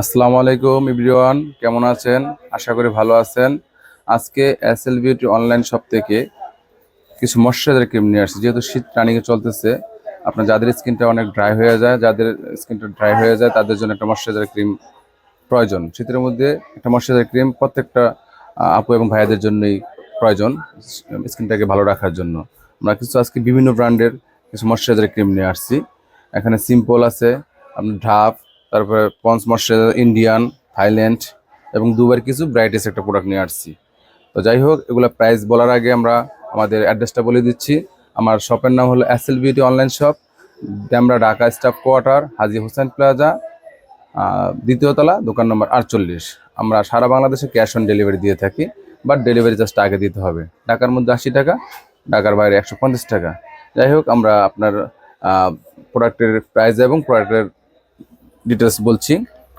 আসসালামু আলাইকুম ইব্রিওয়ান কেমন আছেন? আশা করি ভালো আছেন। আজকে S L beauty online shop থেকে কিছু ময়শ্চারাইজার ক্রিম নিয়ে আসছি। যেহেতু শীত রানিংয়ে চলতেছে, আপনার যাদের স্কিনটা অনেক ড্রাই হয়ে যায়, যাদের স্কিনটা ড্রাই হয়ে যায়, তাদের জন্য একটা ময়শ্চারাইজার ক্রিম প্রয়োজন। শীতের মধ্যে একটা ময়শ্চারাইজার ক্রিম প্রত্যেকটা আপু এবং ভাইয়াদের জন্যই প্রয়োজন, স্কিনটাকে ভালো রাখার জন্য। আমরা কিছু আজকে বিভিন্ন ব্র্যান্ডের কিছু ময়শ্চারাইজার ক্রিম নিয়ে আসছি। এখানে সিম্পল আছে, আপনার ঢাপ তারপরে পন্স ময়শ্চারাইজার ইন্ডিয়ান থাইল্যান্ড এবং দুবার কিছু ব্রাইটেস একটা প্রোডাক্ট নিয়ে আসছি। তো যাই হোক এগুলো প্রাইস বলার আগে আমরা আমাদের অ্যাড্রেসটা বলে দিচ্ছি। আমার শপের নাম হলো L beauty online shop Demra Dhaka staff quarter Haji Hossain plaza আহ, দ্বিতীয় তলা দোকান নম্বর আটচল্লিশ। আমরা সারা বাংলাদেশে ক্যাশ অন ডেলিভারি দিয়ে থাকি বাট ডেলিভারি জাস্ট আগে দিতে হবে। ঢাকার মধ্যে আশি টাকা ঢাকার বাইরে একশো পঞ্চাশ টাকা। যাই হোক আমরা আপনার প্রোডাক্টের প্রাইস এবং প্রোডাক্টের ডিটেলস বলছি।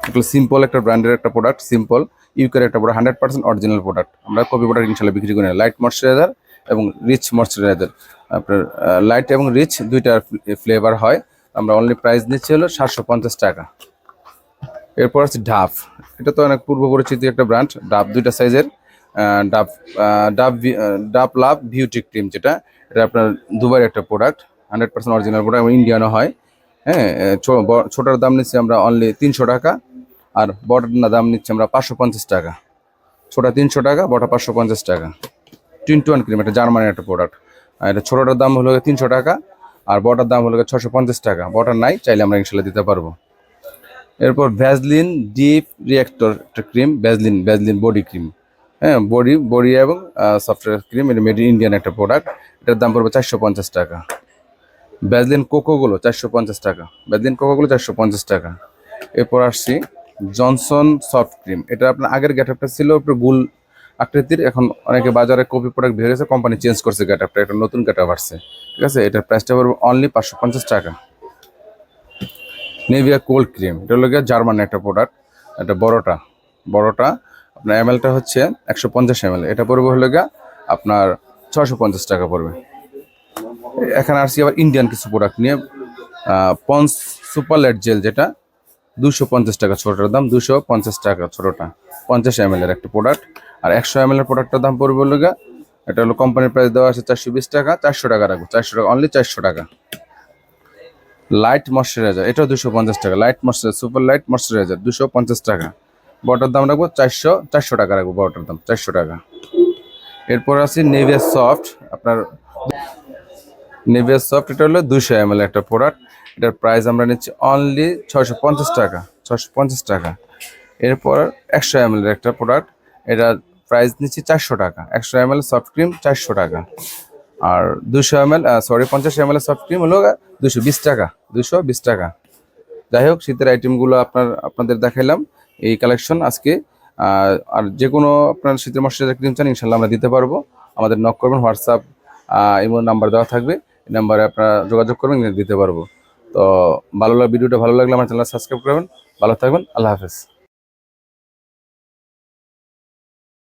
এগুলো সিম্পল একটা ব্র্যান্ডের একটা প্রোডাক্ট সিম্পল ইউকের একটা product hundred percent original product আমরা কপি প্রোডাক্ট ইনশাল্লাহ বিক্রি করি না। লাইট ময়শ্চারাইজার এবং রিচ ময়শ্চারাইজার আপনার লাইট এবং রিচ দুইটা ফ্লেভার হয়। আমরা অনলি প্রাইস নিচ্ছি হলো সাতশো পঞ্চাশ টাকা। এরপর আছে ডাব এটা তো অনেক পূর্ব পরিচিত একটা ব্র্যান্ড ডাব দুইটা সাইজের ডাব ডাব ডাব লাভ বিউটি ক্রিম যেটা, এটা আপনার দুবাইয়ের একটা product hundred percent original product এবং ইন্ডিয়ানও হয়। হ্যাঁ ছোটার দাম নিচ্ছি আমরা অনলি তিনশো টাকা আর বড়টার দাম নিচ্ছি আমরা পাঁচশো পঞ্চাশ টাকা। ছোটা তিনশো টাকা বড়টা পাঁচশো পঞ্চাশ টাকা। টোয়েন্টি ওয়ান ক্রিম এটা জার্মানির একটা প্রোডাক্ট এটা ছোটোটার দাম হলো তিনশো টাকা আর বড়টার দাম হলো ছশো পঞ্চাশ টাকা। বটার নাই, চাইলে আমরা ইনশাল্লাহ দিতে পারব। এরপর ভ্যাজলিন ডিপ রিয়েক্টর একটা cream Vaseline Vaseline body cream হ্যাঁ বডি বডি এবং সফটওয়্যার ক্রিম এটা মেড ইন ইন্ডিয়ান একটা প্রোডাক্ট এটার দাম পড়বে চারশো পঞ্চাশ টাকা। ভ্যাজলিন কোকোগুলো চারশো পঞ্চাশ টাকা। ভ্যাজলিন কোকোগুলো চারশো পঞ্চাশ টাকা। এরপর আসছি জনসন সফট ক্রিম এটা আপনার আগের গ্যাটআপটা ছিল একটু গুল আকৃতির, এখন অনেকে বাজারে কপি প্রোডাক্ট বের হয়েছে কোম্পানি চেঞ্জ করছে গ্যাটআপটা একটা নতুন গ্যাটআপ আসছে। ঠিক আছে? এটার প্রাইসটা পড়বে অনলি পাঁচশো পঞ্চাশ টাকা। নেভিয়া কোল্ড ক্রিম এটা হলো গিয়ে জার্মানের একটা প্রোডাক্ট এটা বড়টা। বড়টা, আপনার এমএলটা হচ্ছে একশো পঞ্চাশ এমএল এটা পড়বে হলো গিয়ে আপনার ছশো পঞ্চাশ টাকা পড়বে। এখানে আসছি আবার ইন্ডিয়ান কিছু প্রোডাক্ট নিয়ে পন্স সুপার লাইট জেল যেটা দুশো পঞ্চাশ টাকা ছোটোটার দাম দুশো পঞ্চাশ টাকা ছোটোটা, পঞ্চাশ এম এর একটা প্রোডাক্ট আর একশো এম এর প্রোডাক্টটার দাম পড়বে হলো এটা হলো কোম্পানির প্রাইস দেওয়া আছে চারশো বিশ টাকা, চারশো টাকা রাখব, চারশো টাকা অনলি চারশো টাকা। লাইট ময়শ্চারাইজার এটাও দুশো পঞ্চাশ টাকা light moisturiser super light moisturiser দুশো পঞ্চাশ টাকা। বটার দাম রাখব চারশো চারশো টাকা রাখব বটার দাম, চারশো টাকা। এরপর আছে নেভিয়া সফট আপনার নেভিয়া সফট এটা হলো দুশো এম একটা প্রোডাক্ট এটার প্রাইস আমরা নিচ্ছি অনলি ছয়শো পঞ্চাশ টাকা, ছয়শো পঞ্চাশ টাকা। এরপর একশো এম একটা প্রোডাক্ট এটার প্রাইস নিচ্ছি চারশো টাকা। একশো এম সফট ক্রিম চারশো টাকা। আর দুশো এম সরি পঞ্চাশ এম সফট ক্রিম হলো দুশো বিশ টাকা দুশো বিশ টাকা। যাই হোক, শীতের আইটেমগুলো আপনার, আপনাদের দেখাইলাম। এই কালেকশন আজকে আর যে কোনো আপনার শীতের মশলার ক্রিম চান, ইনশাল্লাহ আমরা দিতে পারব। আমাদের নক করবেন হোয়াটসঅ্যাপ ইমো নাম্বার দেওয়া থাকবে। নাম্বারে আপনারা যোগাযোগ করবেন দিতে পারব। তো ভালো লাগে ভিডিওটা ভালো লাগলে আমার চ্যানেল সাবস্ক্রাইব করবেন। ভালো থাকবেন, আল্লাহ হাফেজ।